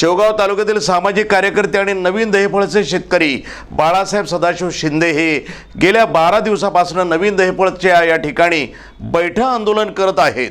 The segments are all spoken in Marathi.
शेवगाव तालुक्यातील सामाजिक कार्यकर्ते आणि नवीन दहेफळचे शेतकरी बाळासाहेब सदाशिव शिंदे हे गेल्या बारा दिवसापासून नवीन दहेफळच्या या ठिकाणी बैठं आंदोलन करत आहेत.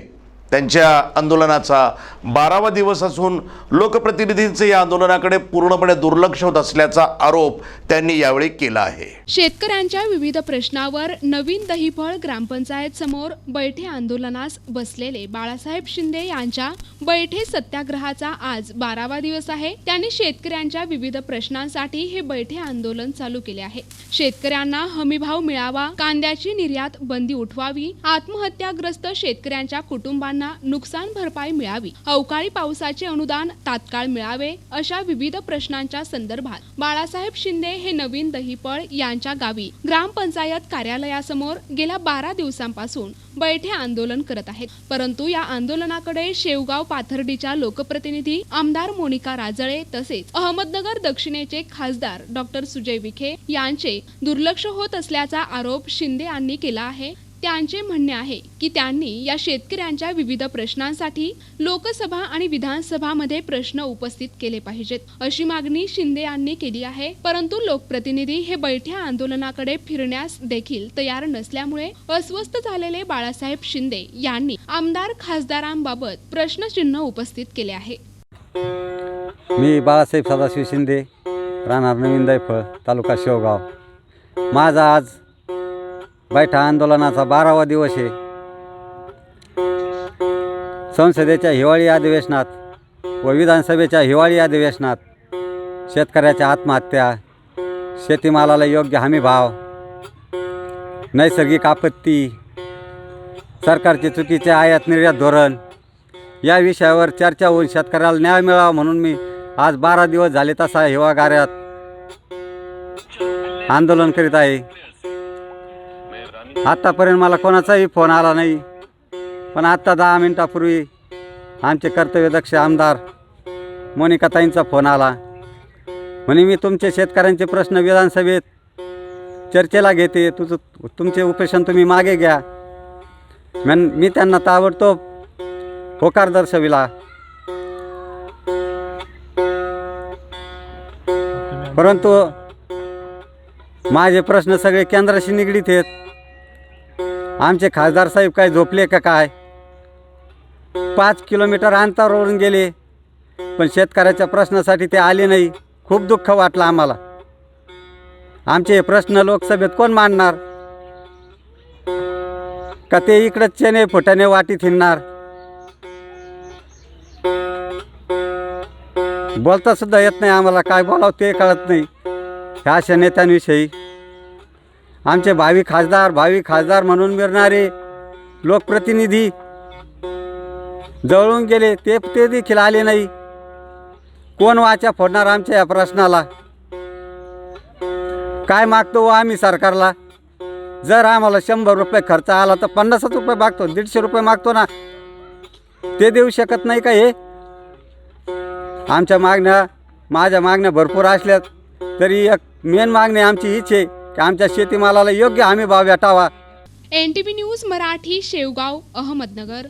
त्यांच्या आंदोलनाचा बारावा दिवस असून लोकप्रतिनिधींचे या आंदोलनाकडे पूर्णपणे दुर्लक्ष होत असल्याचा आरोप त्यांनी यावेळी केला आहे. शेतकऱ्यांच्या विविध प्रश्नावर नवीन दहीफळ ग्रामपंचायत समोर बैठे आंदोलनास बसलेले बाळासाहेब शिंदे यांच्या बैठे सत्याग्रहाचा आज बारावा दिवस आहे. त्यांनी शेतकऱ्यांच्या विविध प्रश्नांसाठी हे बैठे आंदोलन चालू केले आहे. शेतकऱ्यांना हमीभाव मिळावा कांद्याची निर्यात बंदी उठवावी आत्महत्याग्रस्त शेतकऱ्यांच्या कुटुंबांना नुकसान भरपाई मिळावी अवकाळी पावसाचे अनुदान तात्काळ मिळावे अशा विविध प्रश्नांच्या संदर्भात बाळासाहेब शिंदे हे नवीन दहीपळ यांच्या गावी ग्रामपंचायत कार्यालयासमोर गेल्या बारा दिवसांपासून बैठे आंदोलन करत आहेत. परंतु या आंदोलनाकडे शेवगाव पाथर्डीच्या लोकप्रतिनिधी आमदार मोनिका राजळे तसेच अहमदनगर दक्षिणेचे खासदार डॉक्टर सुजय विखे यांचे दुर्लक्ष होत असल्याचा आरोप शिंदे यांनी केला आहे. त्यांचे म्हणणे आहे की त्यांनी या शेतकऱ्यांच्या विविध प्रश्नांसाठी लोकसभा आणि विधानसभामध्ये प्रश्न उपस्थित केले पाहिजेत. अशी मागणी शिंदे यांनी केली आहे. परंतु लोकप्रतिनिधी हे बैठ्या आंदोलनाकडे फिरण्यास देखील तयार नसल्यामुळे अस्वस्थ झालेले बाळासाहेब शिंदे यांनी आमदार खासदारांबाबत प्रश्नचिन्ह उपस्थित केले आहे. मी बाळासाहेब सदाशिव शिंदे राहणार नवीन दैफळ तालुका शेवगाव. माझा आज बैठा आंदोलनाचा बारावा दिवस आहे. संसदेच्या हिवाळी अधिवेशनात व विधानसभेच्या हिवाळी अधिवेशनात शेतकऱ्याच्या आत्महत्या शेतीमालाला योग्य हमी भाव नैसर्गिक आपत्ती सरकारचे चुकीचे आयात निर्यात धोरण या विषयावर चर्चा होऊन शेतकऱ्याला न्याय मिळावा म्हणून मी आज बारा दिवस झाले तसा हिवागाऱ्यात आंदोलन करीत आहे. आत्तापर्यंत मला कोणाचाही फोन आला नाही. पण आत्ता दहा मिनटापूर्वी आमचे कर्तव्यदक्ष आमदार मोनिकाताईंचा फोन आला. म्हणे मी तुमचे शेतकऱ्यांचे प्रश्न विधानसभेत चर्चेला घेते. तुझं तुमचे उपेशन तुम्ही मागे घ्या. मन मी त्यांना ताबडतोब होकार दर्शविला. परंतु माझे प्रश्न सगळे केंद्राशी निगडीत आहेत. आमचे खासदार साहेब काय झोपले का काय? पाच किलोमीटर अंतरावरून गेले पण शेतकऱ्याच्या प्रश्नासाठी ते आले नाही. खूप दुःख वाटलं आम्हाला. आमचे हे प्रश्न लोकसभेत कोण मांडणार? का ते इकडंच चेने फुटाने वाटी थिनणार बोलता सुद्धा येत नाही आम्हाला. काय बोलावं ते कळत नाही. ह्या अशा नेत्यांविषयी आमचे भावी खासदार भावी खासदार म्हणून मिळणारे लोकप्रतिनिधी जवळून गेले ते ते देखील आले नाही. कोण वाचा फोडणार आमच्या या प्रश्नाला? काय मागतो व आम्ही सरकारला? जर आम्हाला शंभर रुपये खर्च आला तर पन्नासच रुपये मागतो दीडशे रुपये मागतो ना? ते देऊ शकत नाही का हे? आमच्या मागण्या माझ्या मागण्या भरपूर असल्यात तरी एक मेन मागणी आमची हीच आहे. की आमच्या शेतीमालाला योग्य हमी भाव भेटावा. N T news Marathi Shevgaon Ahmednagar.